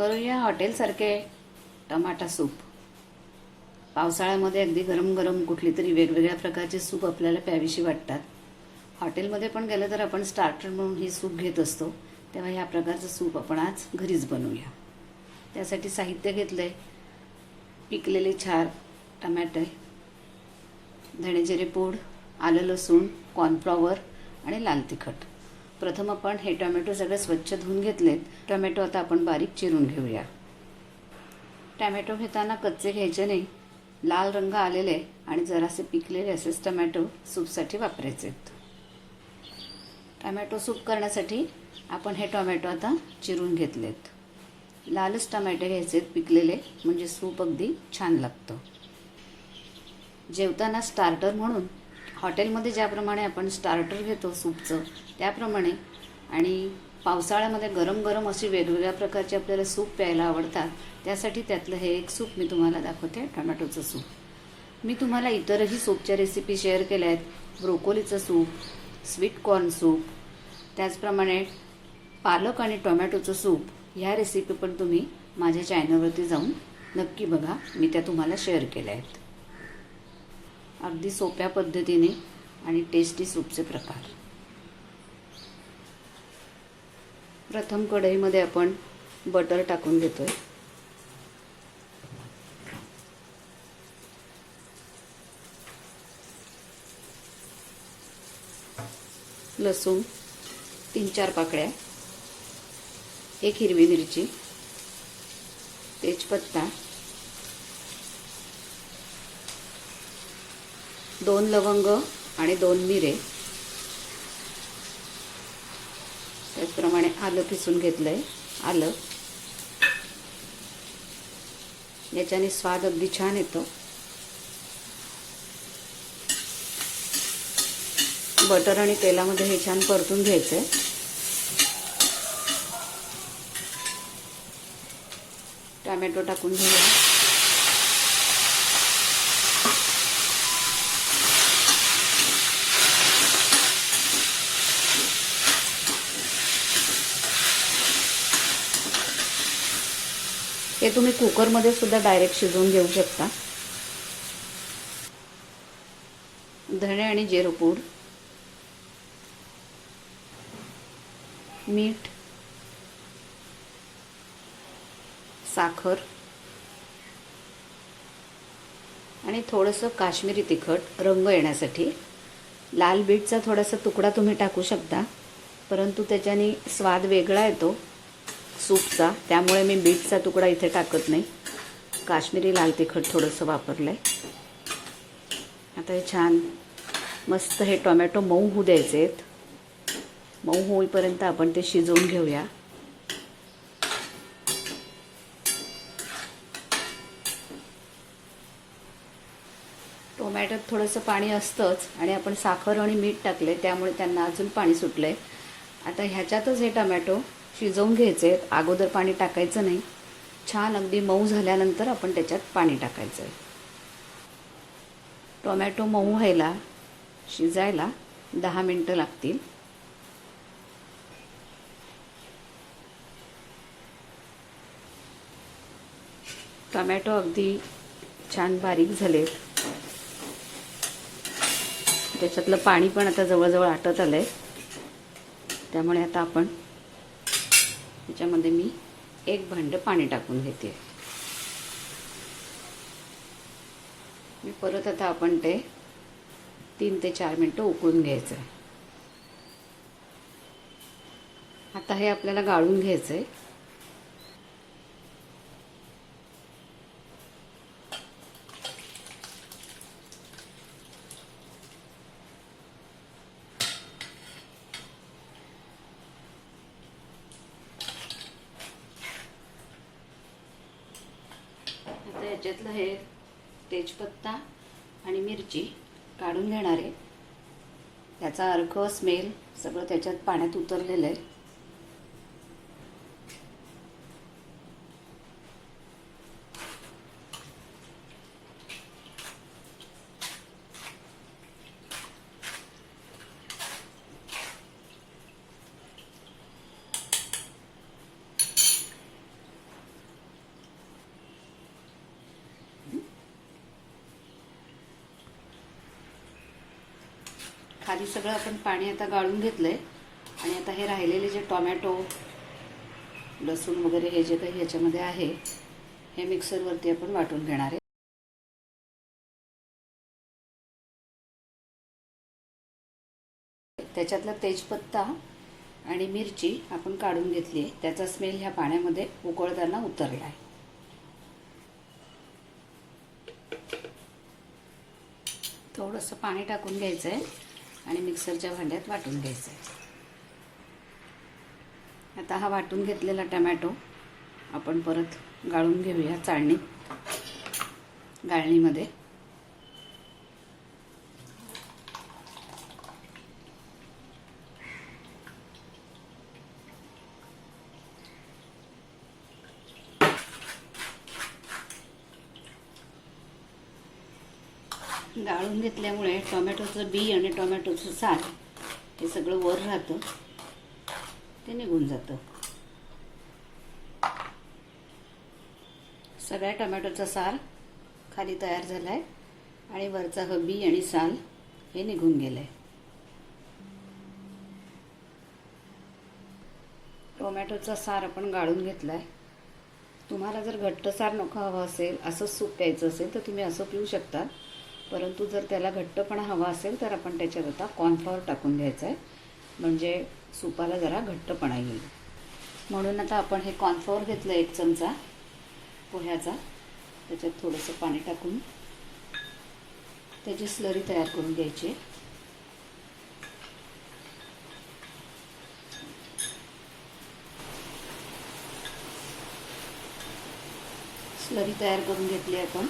करूया हॉटेलसारखे tomato soup. पावसाळ्यामध्ये अगदी गरम गरम कुठली तरी वेगवेगळ्या प्रकारचे सूप आपल्याला प्यावीशी वाटतात. हॉटेलमध्ये पण गेलं तर आपण स्टार्टर म्हणून ही सूप घेत असतो. तेव्हा ह्या प्रकारचं सूप आपण आज घरीच बनवूया. त्यासाठी साहित्य घेतलं आहे पिकलेले छार टमॅटे धणेजिरे पूड आलं लसूण कॉर्नफ्लॉवर आणि लाल तिखट. प्रथम आपण हे टोमॅटो सगळे स्वच्छ धुवून घेतलेत. टोमॅटो आता आपण बारीक चिरून घेऊया. टॅमॅटो घेताना कच्चे घ्यायचे नाही. लाल रंग आलेले आणि जरासे पिकलेले असेच टमॅटो सूपसाठी वापरायचे आहेत टमॅटो सूप करण्यासाठी आपण हे टोमॅटो आता चिरून घेतलेत. लालच टमॅटो घ्यायचे आहेत पिकलेले म्हणजे सूप अगदी छान लागतं. जेवताना स्टार्टर म्हणून हॉटेलमध्ये ज्याप्रमाणे आपण स्टार्टर घेतो सूपचं त्याप्रमाणे. आणि पावसाळ्यामध्ये गरम गरम अशी वेगवेगळ्या प्रकारचे आपल्याला सूप प्यायला आवडतात. त्यासाठी त्यातलं हे एक सूप मी तुम्हाला दाखवते टोमॅटोचं सूप. मी तुम्हाला इतरही सूपच्या रेसिपी शेअर केल्या आहेत. ब्रोकोलीचं सूप स्वीट कॉर्न सूप त्याचप्रमाणे पालक आणि टोमॅटोचं सूप. ह्या रेसिपी पण तुम्ही माझ्या चॅनलवरती जाऊन नक्की बघा. मी त्या तुम्हाला शेअर केल्या आहेत. अगदी सोप्या पद्धतीने आणि टेस्टी सूपचे प्रकार. प्रथम कढईमध्ये आपण बटर टाकून घेतो आहे लसूण तीन चार पाकळ्या एक हिरवी मिरची तेजपत्ता दोन लवंग आणि दोन मिरे. त्याचप्रमाणे आलं पिसून आहे आलं. याच्याने स्वाद अगदी छान येतो. बटर आणि तेलामध्ये हे छान परतून घ्यायचं आहे टॅमॅटो टाकून घेऊया. ते तुम्ही कुकरमध्ये सुद्धा डायरेक्ट शिजवून घेऊ शकता. धणे आणि जिरपूड. मीठ. साखर. आणि थोडंसं काश्मीरी तिखट रंग येण्यासाठी. लाल बीटचा थोडासा तुकडा तुम्ही टाकू शकता परंतु त्याच्याने स्वाद वेगळा येतो. सूपचा. त्यामुळे मी बीटचा तुकडा इथे टाकत नाही. काश्मीरी लाल तिखट थोडंसं वापरलं आहे आता हे छान मस्त हे टोमॅटो मऊ होऊ द्यायचे आहेत मऊ होईपर्यंत आपण ते शिजवून घेऊया. टोमॅटोत थोडंसं पाणी असतंच आणि आपण साखर आणि मीठ टाकले त्यामुळे त्यांना अजून पाणी सुटलं आहे आता ह्याच्यातच हे टोमॅटो शिजवून घ्यायचे आहेत अगोदर पाणी टाकायचं नाही. छान अगदी मऊ झाल्यानंतर आपण त्याच्यात पाणी टाकायचं आहे टोमॅटो मऊ व्हायला शिजायला दहा मिनटं लागतील. टोमॅटो अगदी छान बारीक झाले. त्याच्यातलं पाणी पण आता जवळजवळ आटत आलं आहे त्यामुळे आता आपण त्याच्यामध्ये मी एक भांडं पाणी टाकून घेते. मी परत आता आपण ते तीन ते चार मिनटं उकळून घ्यायचं आहे आता हे आपल्याला गाळून घ्यायचं आहे ह्याच्यातलं हे तेजपत्ता आणि मिरची काढून घेणार आहे. त्याचा अर्क स्मेल सगळं त्याच्यात पाण्यात उतरलेलं आहे. खाली सगळं आपण पाणी आता गाळून घेतलंय. आणि आता हे राहिलेले जे टोमॅटो लसूण वगैरे हे जे काही ह्याच्यामध्ये आहे हे मिक्सरवरती आपण वाटून घेणार आहे. त्याच्यातला तेजपत्ता आणि मिरची आपण काढून घेतली आहे. त्याचा स्मेल ह्या पाण्यामध्ये उकळताना उतरला आहे. थोडंसं पाणी टाकून घ्यायचं आहे आणि मिक्सरच्या भांड्यात वाटून घ्यायचं आहे. आता हा वाटून घेतलेला टमॅटो आपण परत गाळून घेऊया चाळणीत. गाळणीमध्ये गाळून घेतल्यामुळे टोमॅटोचं बी आणि टोमॅटोचं साल हे सगळं वर राहतं. ते निघून जातं. सगळ्या टोमॅटोचा सार खाली तयार झाला आहे आणि वरचा ह बी आणि साल हे निघून गेलं आहे टोमॅटोचा सार आपण गाळून घेतला आहे तुम्हाला जर घट्ट सार नको हवं असेल असंच सूप प्यायचं असेल तर तुम्ही असं पिऊ शकता. परंतु जर त्याला घट्टपणा हवा असेल तर आपण त्याच्यात आता कॉर्नफ्लॉवर टाकून घ्यायचं आहे. म्हणजे सुपाला जरा घट्टपणा येईल. म्हणून आता आपण हे कॉर्नफ्लॉवर घेतलं एक चमचा पोह्याचा. त्याच्यात थोडंसं पाणी टाकून त्याची स्लरी तयार करून घ्यायची स्लरी तयार करून घेतली आपण.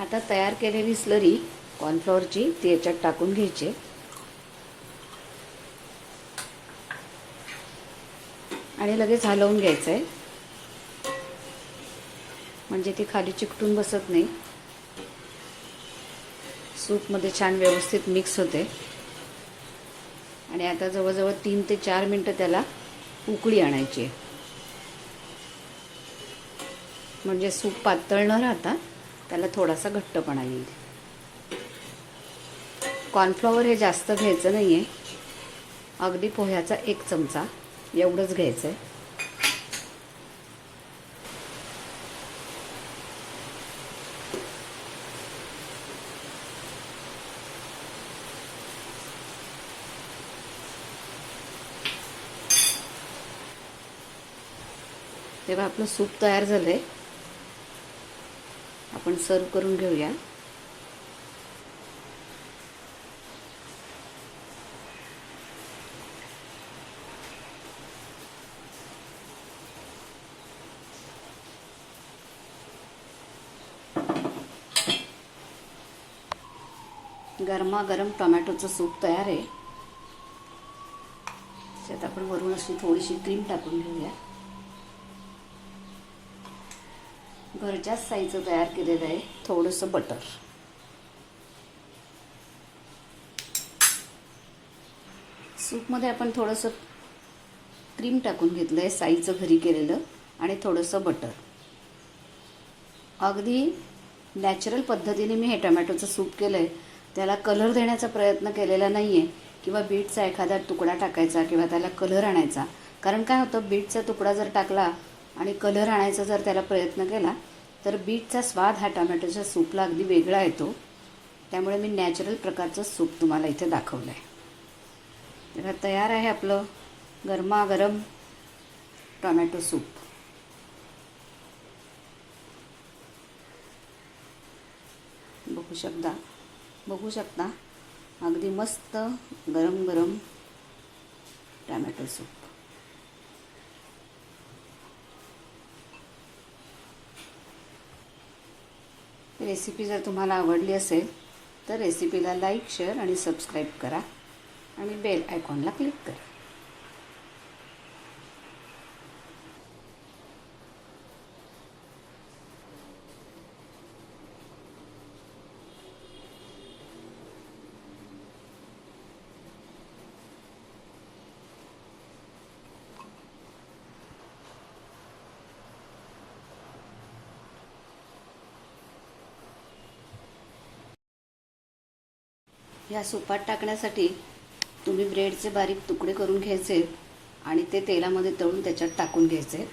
आता तयार केलेली स्लरी कॉर्नफ्लॉवरची ती याच्यात टाकून घ्यायची. आणि लगेच हलवून घ्यायचं आहे म्हणजे ती खाली चिकटून बसत नाही. सूपमध्ये छान व्यवस्थित मिक्स होते. आणि आता जवळजवळ तीन ते चार मिनटं त्याला उकळी आणायची आहे. म्हणजे सूप पातळ न राहता त्याला थोडासा घट्टपणा येईल. कॉर्नफ्लॉवर हे जास्त घ्यायचं नाही आहे अगदी पोह्याचा एक चमचा एवढंच घ्यायचं आहे तेव्हा आपलं सूप तयार झालं आहे आपण सर्व करून घेऊया. गरमागरम टोमॅटोचं सूप तयार आहे. त्यात आपण वरून अशी थोडीशी क्रीम टाकून घेऊया. घरच्याच साईचं तयार केलेलं आहे. थोडंसं बटर. सूपमध्ये आपण थोडंसं क्रीम टाकून घेतलं आहे साईचं घरी केलेलं आणि थोडंसं बटर. अगदी नॅचरल पद्धतीने मी हे टमॅटोचं सूप केलं आहे त्याला कलर देण्याचा प्रयत्न केलेला नाही आहे किंवा बीटचा एखादा तुकडा टाकायचा किंवा त्याला कलर आणायचा. कारण काय होतं बीटचा तुकडा जर टाकला आणि कलर आणायचा जर त्याला प्रयत्न केला तर बीटचा स्वाद हा टोमॅटोच्या सूपला अगदी वेगळा येतो. त्यामुळे मी नॅचरल प्रकारचं सूप तुम्हाला इथे दाखवलं आहे तर तयार आहे आपलं गरमागरम टोमॅटो सूप. बघू शकता बघू शकता अगदी मस्त गरम गरम टॅमॅटो सूप. रेसिपी जर तुम्हाला आवडली असेल तर रेसिपीला लाईक शेअर आणि सबस्क्राईब करा आणि बेल आयकॉनला क्लिक करा. ह्या सुपात टाकण्यासाठी तुम्ही ब्रेडचे बारीक तुकडे करून घ्यायचे आणि ते तेलामध्ये तळून त्याच्यात टाकून घ्यायचे.